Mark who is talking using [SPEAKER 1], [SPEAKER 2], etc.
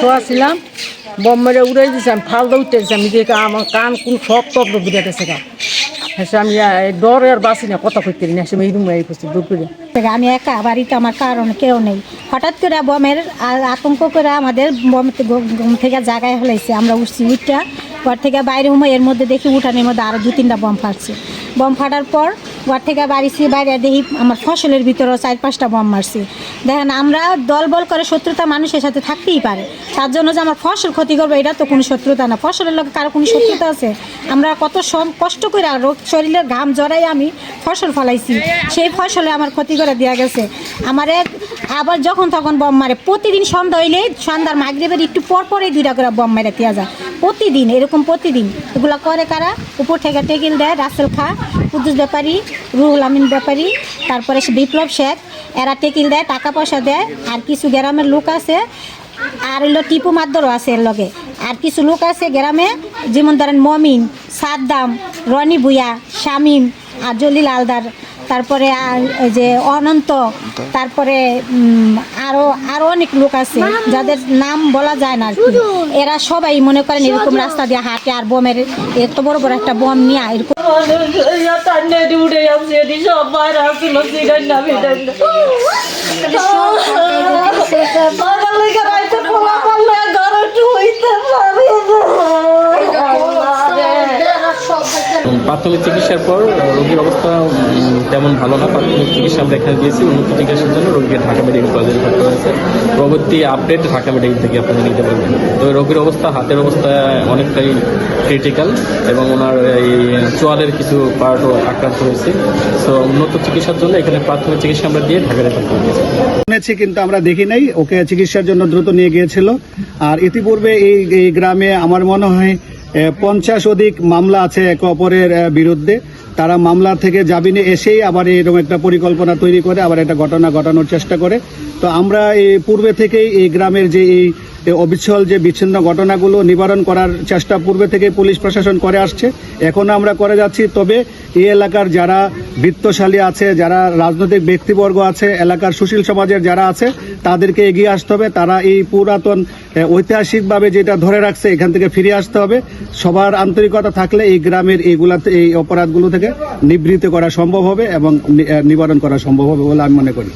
[SPEAKER 1] শোয়া ছিলাম বম মেরে উড়াই দিয়েছি আমি ফালদা উঠতে আমি দেখে আমার কান কোন সব তব বুঝাতেছে গা। হ্যাঁ আমি ডরে আর বাসি না, কথা কইতে না সে এই রুমে এই করছি দূর করে
[SPEAKER 2] আমি একা বাড়িতে আমার কারণ, কেউ নেই। হঠাৎ করে বমের আতঙ্ক করে আমাদের বম থেকে জায়গায় হলাইছে আমরা উঠছি উঠটা ঘর থেকে বাইরে হুমো এর মধ্যে দেখি উঠানের মধ্যে আরও দু তিনটা বম ফাটছে। বম ফাটার পর ঘর থেকে বাড়িছি, বাইরে দেখি আমার ফসলের ভিতরেও চার পাঁচটা বম মারছি। দেখেন, আমরা দল বল করে শত্রুতা মানুষের সাথে থাকতেই পারে। তার জন্য যে আমার ফসল ক্ষতি করবে, এটা তো কোনো শত্রুতা না। ফসলের লোক কারও কোনো শত্রুতা আছে? আমরা কত সব কষ্ট করে রোগ শরীরের ঘাম জড়াই আমি ফসল ফলাইছি। সেই ফসলে আমার ক্ষতি করে দেওয়া গেছে। আমার আবার যখন তখন বম মারে। প্রতিদিন সন্ধ্যা হইলে সন্ধ্যার মাগরিবের একটু পর পরেই দুইটা করে বম মেরে দেওয়া যায়। প্রতিদিন, এরকম প্রতিদিন। এগুলো করে কারা? উপর থেকে টেকিল দেয়, রাসেল খা, কুদ্দুস ব্যাপারী। রুহুল আমিন ব্যাপারী, তারপরে বিপ্লব শেখ, এরা টেকিল দেয়, টাকা পয়সা দেয়, আর কিছু গ্রামের লোক আছে, আর হইল টিপু মাদ্দরও আছে এর লগে। আর কিছু লোক আছে গ্রামে, যেমন ধরেন মমিন, সাদ্দাম, রনি ভুইয়া, শামিম, আর জলিল আলদার তারপরে যে অনন্ত তারপরে উম, আরও আরও অনেক লোক আছে যাদের নাম বলা যায় না এরা সবাই মনে করেন এরকম রাস্তা দিয়ে হাঁটে আর বোমের এত বড় বড় একটা বোম নিয়ে এরকম
[SPEAKER 1] সব বাইরে আসছিল সিগার না বিদার না আমার লেগে রাইতে খোলা পারলে ঘরে ঢুইতে পারি
[SPEAKER 3] প্রাথমিক চিকিৎসার পর রোগীর অবস্থা তেমন ভালো না, প্রাথমিক চিকিৎসা আমরা এখানে দিয়েছি। উন্নত চিকিৎসার জন্য রোগীকে ঢাকা মেডিকেল কলেজে ভর্তি হয়েছে। পরবর্তী আপডেট ঢাকা মেডিকেল থেকে আপনারা নিতে পারবেন। তো রোগীর অবস্থা, হাতের অবস্থা অনেকটাই ক্রিটিক্যাল এবং ওনার এই চোয়ালের কিছু পার্টও আক্রান্ত হয়েছে। সো উন্নত চিকিৎসার জন্য এখানে প্রাথমিক চিকিৎসা আমরা দিয়ে ঢাকা করে দিয়েছি
[SPEAKER 4] শুনেছি, কিন্তু আমরা দেখি নাই। ওকে চিকিৎসার জন্য দ্রুত নিয়ে গিয়েছিল। আর ইতিপূর্বে এই গ্রামে আমার মনে হয় পঞ্চাশ অধিক মামলা আছে একে অপরের বিরুদ্ধে। তারা মামলা থেকে জামিনে এসেই আবার এরকম একটা পরিকল্পনা তৈরি করে, আবার একটা ঘটনা ঘটানোর চেষ্টা করে। তো আমরা এই পূর্বে থেকেই এই গ্রামের যে এই অবিচ্ছল যে বিচ্ছিন্ন ঘটনাগুলো নিবারণ করার চেষ্টা পূর্বে থেকে পুলিশ প্রশাসন করে আসছে। এখনও আমরা করে যাচ্ছি, তবে এই এলাকার যারা বৃত্তশালী আছে, যারা রাজনৈতিক ব্যক্তিবর্গ আছে, এলাকার সুশীল সমাজের যারা আছে, তাদেরকে এগিয়ে আসতে হবে। তারা এই পুরাতন ঐতিহাসিকভাবে যেটা ধরে রাখছে, এখান থেকে ফিরে আসতে হবে। সবার আন্তরিকতা থাকলে এই গ্রামের এইগুলা এই অপরাধগুলো থেকে নিবৃত্ত করা সম্ভব হবে এবং নিবারণ করা সম্ভব হবে বলে আমি মনে করি।